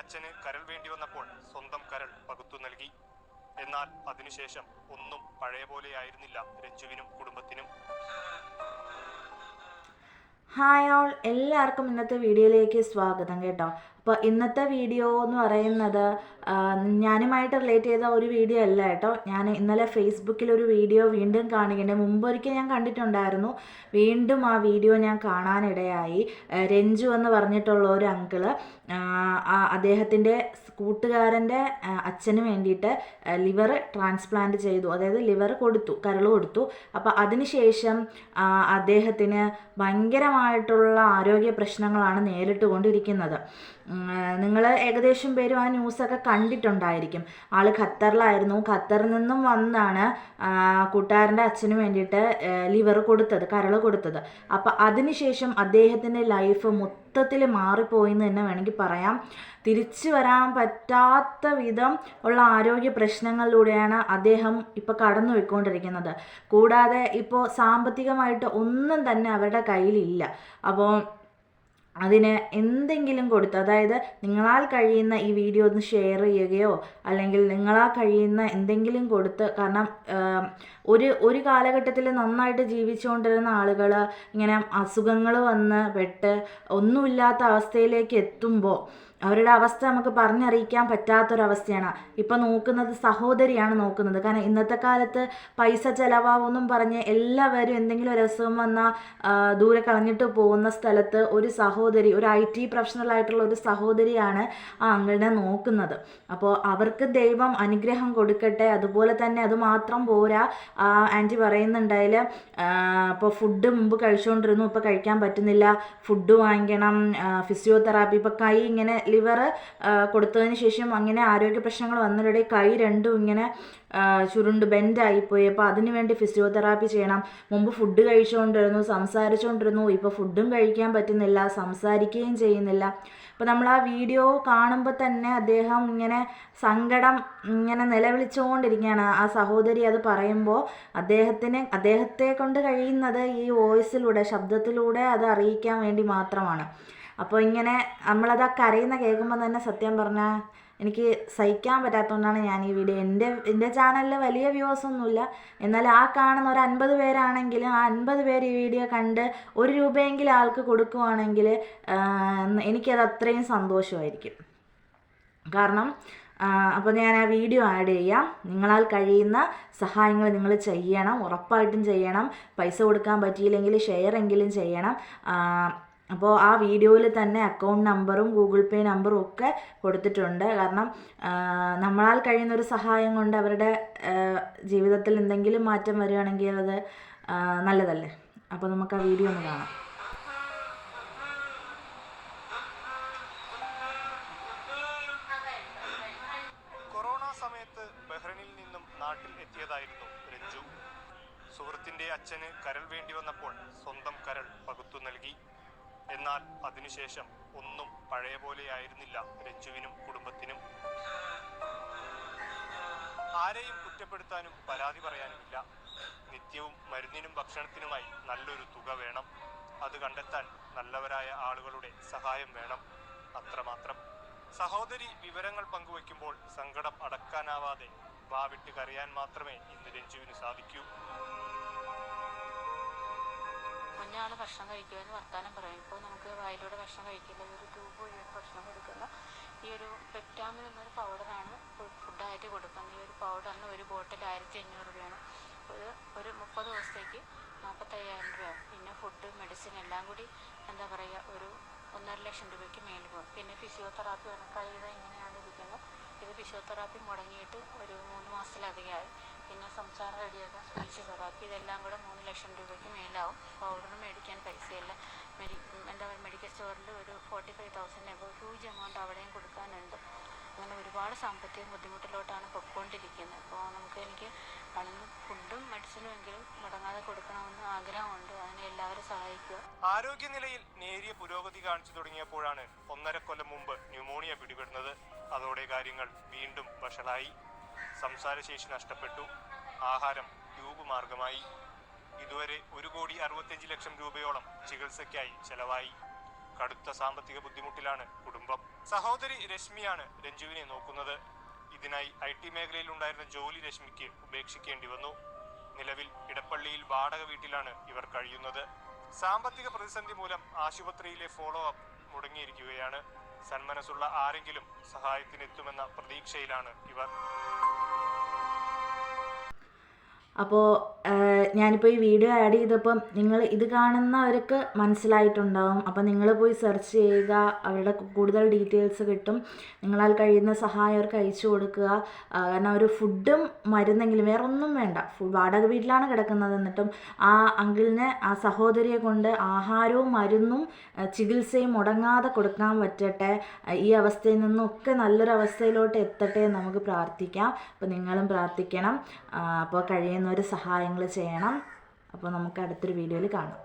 അച്ഛന് കരൾ വേണ്ടി വന്നപ്പോൾ സ്വന്തം കരൾ പകുത്തു നൽകി. എന്നാൽ അതിനുശേഷം ഒന്നും പഴയ പോലെയായിരുന്നില്ല രഞ്ജുവിനും കുടുംബത്തിനും. ഹായ് ഓൾ എല്ലാവർക്കും ഇന്നത്തെ വീഡിയോയിലേക്ക് സ്വാഗതം കേട്ടോ. അപ്പോൾ ഇന്നത്തെ വീഡിയോ എന്ന് പറയുന്നത് ഞാനുമായിട്ട് റിലേറ്റ് ചെയ്ത ഒരു വീഡിയോ അല്ല കേട്ടോ. ഞാൻ ഇന്നലെ ഫേസ്ബുക്കിൽ ഒരു വീഡിയോ വീണ്ടും കാണുകയുണ്ട് മുമ്പൊരിക്കൽ ഞാൻ കണ്ടിട്ടുണ്ടായിരുന്നു. വീണ്ടും ആ വീഡിയോ ഞാൻ കാണാനിടയായി. രഞ്ജു എന്ന് പറഞ്ഞിട്ടുള്ള ഒരു അങ്കിൾ അദ്ദേഹത്തിന്റെ കൂട്ടുകാരന്റെ അച്ഛന് വേണ്ടിയിട്ട് ലിവർ ട്രാൻസ്പ്ലാന്റ് ചെയ്തു. അതായത് ലിവർ കൊടുത്തു കരൾ കൊടുത്തു. അപ്പോൾ അതിനുശേഷം അദ്ദേഹത്തിന് ഭയങ്കരമായിട്ടുള്ള ആരോഗ്യ പ്രശ്നങ്ങളാണ് നേരിട്ടുകൊണ്ടിരിക്കുന്നത് നിങ്ങൾ ഏകദേശം പേരും ആ ന്യൂസൊക്കെ കണ്ടിട്ടുണ്ടായിരിക്കും. ആൾ ഖത്തറിലായിരുന്നു. ഖത്തറിൽ നിന്നും വന്നാണ് കൂട്ടുകാരന്റെ അച്ഛന് വേണ്ടിയിട്ട് ലിവർ കൊടുത്തത് കരൾ കൊടുത്തത്. അപ്പം അതിനുശേഷം അദ്ദേഹത്തിന്റെ ലൈഫ് മൊത്തത്തിൽ മാറിപ്പോയി എന്ന് തന്നെ വേണമെങ്കിൽ പറയാം. തിരിച്ചു വരാൻ പറ്റാത്ത വിധം ഉള്ള ആരോഗ്യ പ്രശ്നങ്ങളിലൂടെയാണ് അദ്ദേഹം ഇപ്പോൾ കടന്നു പോയിക്കൊണ്ടിരിക്കുന്നത്. കൂടാതെ ഇപ്പോൾ സാമ്പത്തികമായിട്ട് ഒന്നും തന്നെ അവരുടെ കയ്യിലില്ല. അപ്പോൾ അതിന് എന്തെങ്കിലും കൊടുത്ത് അതായത് നിങ്ങളാൽ കഴിയുന്ന ഈ വീഡിയോ ഒന്ന് ഷെയർ ചെയ്യുകയോ അല്ലെങ്കിൽ നിങ്ങളാൽ കഴിയുന്ന എന്തെങ്കിലും കൊടുത്ത് കാരണം ഒരു ഒരു കാലഘട്ടത്തിൽ നന്നായിട്ട് ജീവിച്ചുകൊണ്ടിരുന്ന ആളുകൾ ഇങ്ങനെ അസുഖങ്ങൾ വന്ന് പെട്ട് ഒന്നുമില്ലാത്ത അവസ്ഥയിലേക്ക് എത്തുമ്പോൾ അവരുടെ അവസ്ഥ നമുക്ക് പറഞ്ഞറിയിക്കാൻ പറ്റാത്തൊരവസ്ഥയാണ്. ഇപ്പം നോക്കുന്നത് സഹോദരിയാണ് നോക്കുന്നത്. കാരണം ഇന്നത്തെ കാലത്ത് പൈസ ചിലവാകുമെന്നും പറഞ്ഞ് എല്ലാവരും എന്തെങ്കിലും ഒരു അസുഖം വന്നാൽ ദൂരെ കളഞ്ഞിട്ട് പോകുന്ന സ്ഥലത്ത് ഒരു സഹോദരി ഒരു ഐ ടി പ്രൊഫഷണൽ ആയിട്ടുള്ള ഒരു സഹോദരിയാണ് ആ അങ്കിളിനെ നോക്കുന്നത്. അപ്പോൾ അവർക്ക് ദൈവം അനുഗ്രഹം കൊടുക്കട്ടെ. അതുപോലെ തന്നെ അത് മാത്രം പോരാ. ആന്റി പറയുന്നുണ്ടായാൽ ഇപ്പോൾ ഫുഡ് മുമ്പ് കഴിച്ചുകൊണ്ടിരുന്നു ഇപ്പോൾ കഴിക്കാൻ പറ്റുന്നില്ല. ഫുഡ് വാങ്ങിക്കണം ഫിസിയോതെറാപ്പി ഇപ്പോൾ കൈ ഇങ്ങനെ ലിവർ കൊടുത്തതിന് ശേഷം അങ്ങനെ ആരോഗ്യ പ്രശ്നങ്ങൾ വന്നതിനിടെ കൈ രണ്ടും ഇങ്ങനെ ചുരുണ്ട് ബെൻഡായിപ്പോയി. അപ്പോൾ അതിന് വേണ്ടി ഫിസിയോതെറാപ്പി ചെയ്യണം. മുമ്പ് ഫുഡ് കഴിച്ചുകൊണ്ടിരുന്നു സംസാരിച്ചുകൊണ്ടിരുന്നു ഇപ്പോൾ ഫുഡും കഴിക്കാൻ പറ്റുന്നില്ല സംസാരിക്കുകയും ചെയ്യുന്നില്ല. അപ്പോൾ നമ്മൾ ആ വീഡിയോ കാണുമ്പോൾ തന്നെ അദ്ദേഹം ഇങ്ങനെ സങ്കടം ഇങ്ങനെ നിലവിളിച്ചുകൊണ്ടിരിക്കുകയാണ് ആ സഹോദരി അത് പറയുമ്പോൾ അദ്ദേഹത്തിന് അദ്ദേഹത്തെ കൊണ്ട് കഴിയുന്നത് ഈ വോയിസിലൂടെ ശബ്ദത്തിലൂടെ അത് അറിയിക്കാൻ വേണ്ടി മാത്രമാണ്. അപ്പോൾ ഇങ്ങനെ നമ്മളത് ആ കരയുന്ന കേൾക്കുമ്പോൾ തന്നെ സത്യം പറഞ്ഞാൽ എനിക്ക് സഹിക്കാൻ പറ്റാത്തതുകൊണ്ടാണ് ഞാൻ ഈ വീഡിയോ എന്റെ എന്റെ ചാനലിൽ വലിയ വ്യൂസ് ഒന്നുമില്ല. എന്നാൽ ആ കാണുന്ന ഒരു അൻപത് പേരാണെങ്കിലും ആ അൻപത് പേര് ഈ വീഡിയോ കണ്ട് ഒരു രൂപയെങ്കിലും ആൾക്ക് കൊടുക്കുവാണെങ്കിൽ എനിക്കത് അത്രയും സന്തോഷമായിരിക്കും. കാരണം അപ്പോൾ ഞാൻ ആ വീഡിയോ ആഡ് ചെയ്യാം. നിങ്ങളാൽ കഴിയുന്ന സഹായങ്ങൾ നിങ്ങൾ ചെയ്യണം. ഉറപ്പായിട്ടും ചെയ്യണം. പൈസ കൊടുക്കാൻ പറ്റിയില്ലെങ്കിൽ ഷെയർ എങ്കിലും ചെയ്യണം. അപ്പോൾ ആ വീഡിയോയിൽ തന്നെ അക്കൗണ്ട് നമ്പറും ഗൂഗിൾ പേ നമ്പറും ഒക്കെ കൊടുത്തിട്ടുണ്ട്. കാരണം നമ്മളാൽ കഴിയുന്ന ഒരു സഹായം കൊണ്ട് അവരുടെ ജീവിതത്തിൽ എന്തെങ്കിലും മാറ്റം വരികയാണെങ്കിൽ അത് നല്ലതല്ലേ? അപ്പോൾ നമുക്ക് ആ വീഡിയോ ഒന്ന് കാണാം. കൊറോണ സമയത്ത് നിന്നും നാട്ടിൽ എത്തിയതായിരുന്നു സുഹൃത്തിന്റെ അച്ഛന് കരൾ വേണ്ടി വന്നപ്പോൾ സ്വന്തം കരൾ പകുത്തു നൽകി. എന്നാൽ അതിനുശേഷം ഒന്നും പഴയ പോലെയായിരുന്നില്ല രഞ്ജുവിനും കുടുംബത്തിനും. ആരെയും കുറ്റപ്പെടുത്താനും പരാതി പറയാനുമില്ല. നിത്യവും മരുന്നിനും ഭക്ഷണത്തിനുമായി നല്ലൊരു തുക വേണം. അത് കണ്ടെത്താൻ നല്ലവരായ ആളുകളുടെ സഹായം വേണം. അത്രമാത്രം. സഹോദരി വിവരങ്ങൾ പങ്കുവയ്ക്കുമ്പോൾ സങ്കടം അടക്കാനാവാതെ വാവിട്ട് കരയാൻ മാത്രമേ ഇന്ന് രഞ്ജുവിന് സാധിക്കൂ. കുഞ്ഞാൾ ഭക്ഷണം കഴിക്കുമെന്ന് വർത്താനം പറയും. ഇപ്പോൾ നമുക്ക് വായിലൂടെ ഭക്ഷണം കഴിക്കില്ല. ഒരു ട്യൂബ് വഴിയാണ് ഭക്ഷണം കൊടുക്കുന്ന ഈ ഒരു പെക്ടാമിൻ എന്നൊരു പൗഡറാണ് ഫുഡായിട്ട് കൊടുക്കുന്നത്. ഈ ഒരു പൗഡറിന് ഒരു ബോട്ടിൽ ആയിരത്തി അഞ്ഞൂറ് രൂപയാണ്. ഒരു ഒരു മുപ്പത് ദിവസത്തേക്ക് നാൽപ്പത്തയ്യായിരം രൂപയാവും. പിന്നെ ഫുഡ് മെഡിസിൻ എല്ലാം കൂടി എന്താ പറയുക ഒരു ഒന്നര ലക്ഷം രൂപയ്ക്ക് മേളിൽ പോകും. പിന്നെ ഫിസിയോതെറാപ്പി കൈത ഇങ്ങനെയാണ് ഇരിക്കുന്നത്. ഇത് ഫിസിയോതെറാപ്പി മുടങ്ങിയിട്ട് ഒരു മൂന്ന് മാസത്തിലധികമായി. പിന്നെ സംസാരം റെഡിയാക്കാൻ സ്പീച്ച് തെറാപ്പി ഇതെല്ലാം കൂടെ മൂന്ന് ലക്ഷം രൂപയ്ക്ക് മേലാവും. പൗഡർ മേടിക്കാൻ പൈസയില്ല. മെഡി എന്താ പറയുക മെഡിക്കൽ സ്റ്റോറിൽ ഒരു forty five thousand above huge amount അവിടെയും കൊടുക്കാനുണ്ട്. അങ്ങനെ ഒരുപാട് സാമ്പത്തിക ബുദ്ധിമുട്ടിലോട്ടാണ് പൊയ്ക്കൊണ്ടിരിക്കുന്നത്. അപ്പോൾ നമുക്ക് എനിക്ക് പണം ഫുഡും മെഡിസിനും എങ്കിലും മുടങ്ങാതെ കൊടുക്കണമെന്ന് ആഗ്രഹമുണ്ട്. അതിനെ എല്ലാവരും സഹായിക്കുക. ആരോഗ്യനിലയിൽ നേരിയ പുരോഗതി കാണിച്ചു തുടങ്ങിയപ്പോഴാണ് ഒന്നര കൊല്ലം മുമ്പ് ന്യൂമോണിയ പിടിപെടുന്നത്. അതോടെ കാര്യങ്ങൾ വീണ്ടും വഷളായി. സംസാരശേഷി നഷ്ടപ്പെട്ടു. ആഹാരം ട്യൂബ് മാർഗമായി ഇതുവരെ ഒരു കോടി അറുപത്തിയഞ്ച് ലക്ഷം രൂപയോളം ചികിത്സയ്ക്കായി ചെലവായി. കടുത്ത സാമ്പത്തിക ബുദ്ധിമുട്ടിലാണ് കുടുംബം. സഹോദരി രശ്മിയാണ് രഞ്ജുവിനെ നോക്കുന്നത്. ഇതിനായി ഐ ടി മേഖലയിൽ ഉണ്ടായിരുന്ന ജോലി രശ്മിക്ക് ഉപേക്ഷിക്കേണ്ടി വന്നു. നിലവിൽ ഇടപ്പള്ളിയിൽ വാടക വീട്ടിലാണ് ഇവർ കഴിയുന്നത്. സാമ്പത്തിക പ്രതിസന്ധി മൂലം ആശുപത്രിയിലെ ഫോളോ അപ്പ് മുടങ്ങിയിരിക്കുകയാണ്. സന്മനസ്സുള്ള ആരെങ്കിലും സഹായത്തിനെത്തുമെന്ന പ്രതീക്ഷയിലാണ് ഇവർ. അപ്പോൾ ഞാനിപ്പോൾ ഈ വീഡിയോ ആഡ് ചെയ്തപ്പം നിങ്ങൾ ഇത് കാണുന്നവർക്ക് മനസ്സിലായിട്ടുണ്ടാവും. അപ്പോൾ നിങ്ങൾ പോയി സെർച്ച് ചെയ്യുക അവരുടെ കൂടുതൽ ഡീറ്റെയിൽസ് കിട്ടും. നിങ്ങളാൽ കഴിയുന്ന സഹായം അവർക്ക് അയച്ചു കൊടുക്കുക. കാരണം ഒരു ഫുഡും മരുന്നെങ്കിലും വേറെ ഒന്നും വേണ്ട വാടക വീട്ടിലാണ് കിടക്കുന്നത് എന്നിട്ടും ആ അങ്കിളിനെ ആ സഹോദരിയെ കൊണ്ട് ആഹാരവും മരുന്നും ചികിത്സയും മുടങ്ങാതെ കൊടുക്കാൻ പറ്റട്ടെ. ഈ അവസ്ഥയിൽ നിന്നൊക്കെ നല്ലൊരു അവസ്ഥയിലോട്ട് എത്തട്ടെ നമുക്ക് പ്രാർത്ഥിക്കാം. അപ്പോൾ നിങ്ങളും പ്രാർത്ഥിക്കണം. അപ്പോൾ കഴിയുന്നവർ സഹായങ്ങൾ ചെയ്യണം അപ്പോൾ നമുക്ക് അടുത്തൊരു വീഡിയോയിൽ കാണാം.